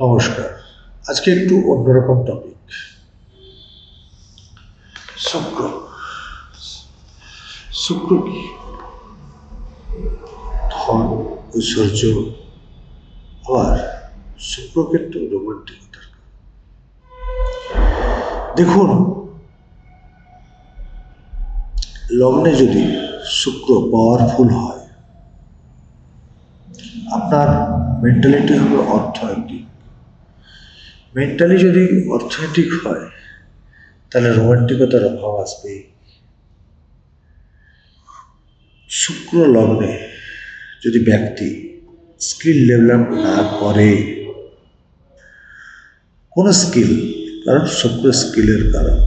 নমস্কার। আজকে একটু অন্যরকম টপিক শুক্র। শুক্র কি? ধন, ঐশ্বর্য, আবার শুক্র কিন্তু রোমান্টিকতার কারণ। দেখুন, লগ্নে যদি শুক্র পাওয়ারফুল হয়, আপনার মেন্টালিটি হবে অর্থনৈতিক। মেন্টালি যদি অর্থনৈতিক হয়, তাহলে রোমান্টিকতার অভাব আসবেই শুক্র লগ্নে যদি ব্যক্তি স্কিল ডেভেলপ না করে, কোনো স্কিল কারণ শুক্র স্কিলের কারণ,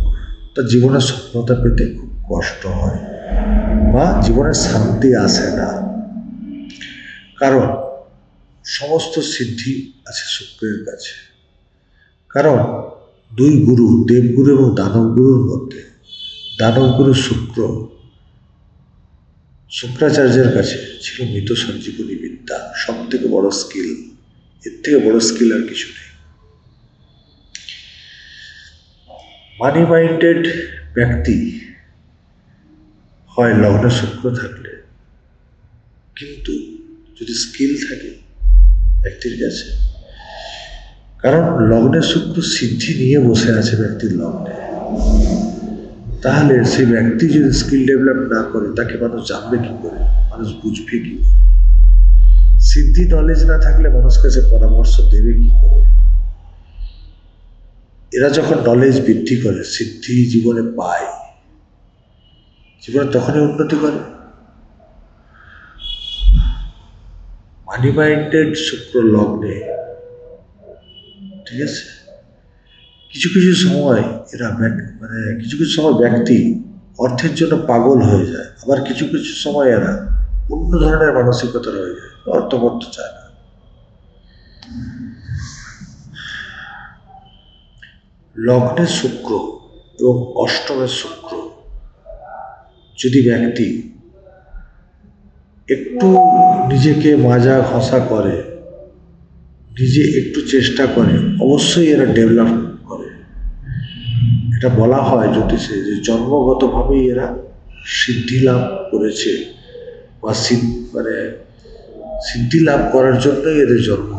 তার জীবনে সফলতা পেতে খুব কষ্ট হয় বা জীবনে শান্তি আসে না। কারণ সমস্ত সিদ্ধি আছে শুক্রের কাছে। কারণ দুই গুরু, দেবগুরু এবং দানবগুরুর মধ্যে, দানবগুরু শুক্র, শুক্রাচার্যের কাছে ছিল মৃত সঞ্জীবনী বিদ্যা। সব থেকে বড় স্কিল এর থেকে বড় স্কিল আর কিছু নেই। মানি মাইন্ডেড ব্যক্তি হয় লগ্নে শুক্র থাকলে। কিন্তু যদি স্কিল থাকে ব্যক্তির কাছে কারণ লগ্নে শুক্র সিদ্ধি নিয়ে বসে আছে ব্যক্তির লগ্নে। তাহলে সেই ব্যক্তি যদি স্কিল ডেভেলপ না করে, তাকে মানুষ জানবে কি করে? মানুষ বুঝবে কি সিদ্ধি নলেজ না থাকলে মানুষ কাছে পরামর্শ দেবে কি করে? এরা যখন নলেজ বৃদ্ধি করে, সিদ্ধি জীবনে পায়। জীবনে তখনই উন্নতি করে। মানি মাইন্ডেড শুক্র লগ্নে ঠিক আছে? কিছু কিছু সময় এরা মানে কিছু কিছু সময় ব্যক্তি অর্থের জন্য পাগল হয়ে যায়। আবার কিছু কিছু সময় এরা অন্য ধরনের মানসিকতার হয়ে যায়। অর্থ করতে চায় না। লগ্নে শুক্র এবং অষ্টমের শুক্র যদি ব্যক্তি একটু নিজেকে মাজা ঘষা করে নিজে একটু চেষ্টা করে, অবশ্যই এরা ডেভেলপ করে। এটা বলা হয় জ্যোতিষে যে জন্মগতভাবেই এরা সিদ্ধি লাভ করেছে বা মানে সিদ্ধি লাভ করার জন্যই এদের জন্ম